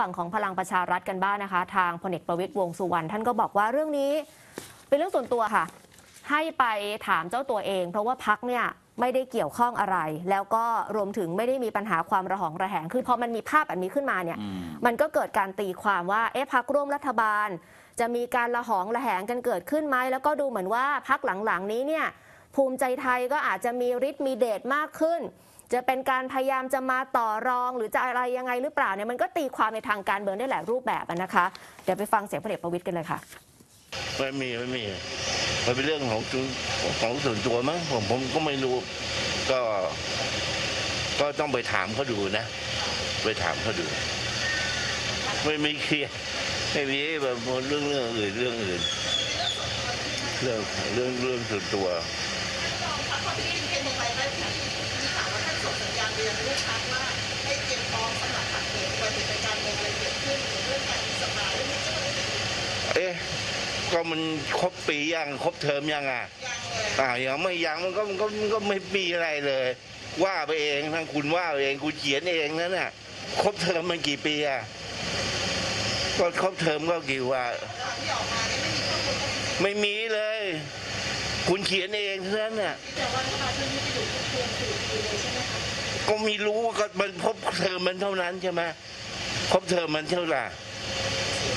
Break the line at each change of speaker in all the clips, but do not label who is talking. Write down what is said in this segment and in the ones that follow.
ฝั่งของพลังประชารัฐกันบ้างนะคะ ทางพลเอกประวิตยวงษ์สุวรรณท่านก็บอกว่าเรื่องนี้เป็นเรื่องส่วนตัวค่ะ ให้ไปถามเจ้าตัวเอง เพราะว่าพักเนี่ยไม่ได้เกี่ยวข้องอะไร แล้วก็รวมถึงไม่ได้มีปัญหาความระหองระแหง คือพอมันมีภาพแบบนี้ขึ้นมาเนี่ย
อืม
มันก็เกิดการตีความว่าเอ๊ะพักร่วมรัฐบาล จะมีการละหองระแหงกันเกิดขึ้นไหมแล้วก็ดูเหมือนว่าพักหลังๆนี้เนี่ยภูมิใจไทยก็อาจจะมีฤทธิ์มีเดชมากขึ้น จะเป็นการพยายามจะมาต่อรอง หรือจะอะไรยังไงหรือเปล่าเนี่ยมันก็ตีความในทางการเมืองได้หลายรูปแบบนะคะ เดี๋ยวไปฟังเสียงพลเอกประวิตยกันเลยค่ะ
ไม่มีไม่มีมันเป็นเรื่องของของส่วนตัวมั้งผมผมก็ไม่รู้ก็ก็ต้องไปถามเขาดูนะ ไปถามเขาดู ไม่ไม่เคลียร์ไม่มีแบบเรื่องเรื่องอื่นเรื่องอื่น เรื่องเรื่องเรื่องส่วนตัว เอ๊ะ ก็มันครบปียังครบเทอมยังอะอ่าวยังไม่ยังมันก็มันก็มันก็ไม่มีอะไรเลย ว่าไปเองทั้งคุณว่าไปเองคุณเขียนเองนั่นน่ะครบเทอมมันกี่ปีอะก็ครบเทอมก็กี่ว่า ไม่มีเลย คุณเขียนเองเท่านั้นน่ะก็ม่รู้ก็มันครบเทอมมันเท่านั้นใช่ไหมครบเทอมมันเท่าไหร่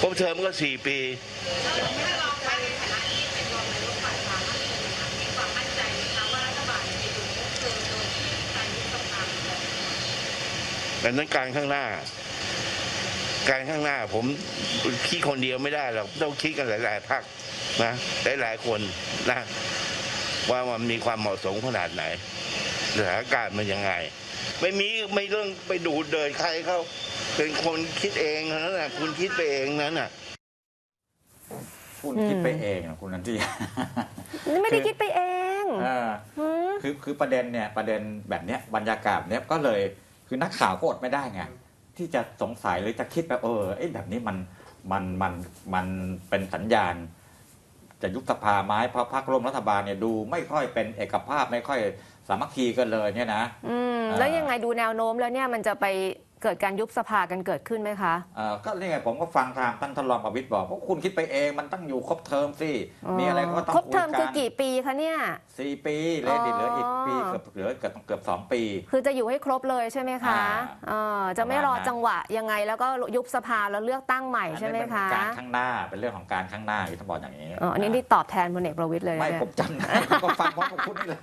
ครบเทอมก็สี่ปี แต่นั้นการข้างหน้า การข้างหน้าผมคิดคนเดียวไม่ได้หรอกต้องคิดกันหลาย ๆพักนะหลายๆคนนะว่ามันมีความเหมาะสมขนาดไหนสถานการณ์มันยังไง ไม่มีไม่เรื่องไปดูเดินใครเขา เป็นคนคิดเองนั่นน่ะคุณคิดไปเองนั้นน่ะ
คุณคิดไปเองนะคุณนันที
ไม่ได้คิดไปเอง
เออ
หืม
คือคือประเด็นเนี่ยประเด็นแบบเนี้ยบรรยากาศเนี้ยก็เลยคือนักข่าวก็อดไม่ได้ไงที่จะสงสัยหรือจะคิดแบบเออไอ้ยแบบนี้มันมันมันมันเป็นสัญญาณ จะยุบสภาไหมเพราะพรรคร่วมรัฐบาลเนี่ยดูไม่ค่อยเป็นเอกภาพไม่ค่อยสามัคคีกันเลยเนี่ยนะ
อืม
อ่า
แล้วยังไงดูแนวโน้มแล้วเนี่ยมันจะไป เกิดการยุบสภากันเกิดขึ้นไหมคะ
เอ่อก็นี่ไงผมก็ฟังทางท่านทดลองประวิตรบอกว่าคุณคิดไปเองมันต้องอยู่ครบเทอมสิมีอะไรก็ต้อง
ครบ
คุ
เท
ย
อม
กั
คือนกี่ปีคะเนี่ย
สี่ปีเลยดิเหลืออีกปี
อ๋อ
เกือบเหลือเกือบเกือบสองปี
คือจะอยู่ให้ครบเลยใช่ไหมคะ
อ่า
เออจะไม่รอ
ประมาณนั้น
จังหวะยังไงแล้วก็ยุบสภาแล้วเลือกตั้งใหม่ใช่ไหม
อันนี้
คะ
เป็นการข้างหน้าเป็นเรื่องของการข้างหน้าที่ต้องบอกอย่างนี้
อ๋ออันนี้ที่ตอบแทนพลเอกประวิตยเลยนะ
ไม่
เนี่ย
ผมจำได้ผมก็ฟังพร้อมกับคุณนี่แหละ